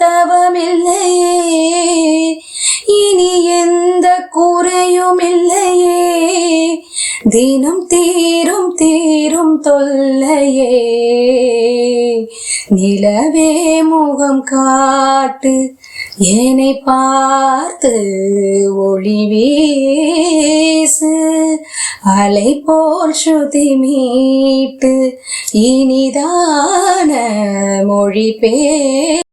தவமில்லையே. இனி எந்த குறையும் இல்லையே தினம் தீரும் தீரும் தொல்லையே. நிலவே முகம் காட்டு என்னை பார்த்து ஒளி வீசு. அலை போல் ஸ்ருதி மீட்டு இனிதான மொழி பே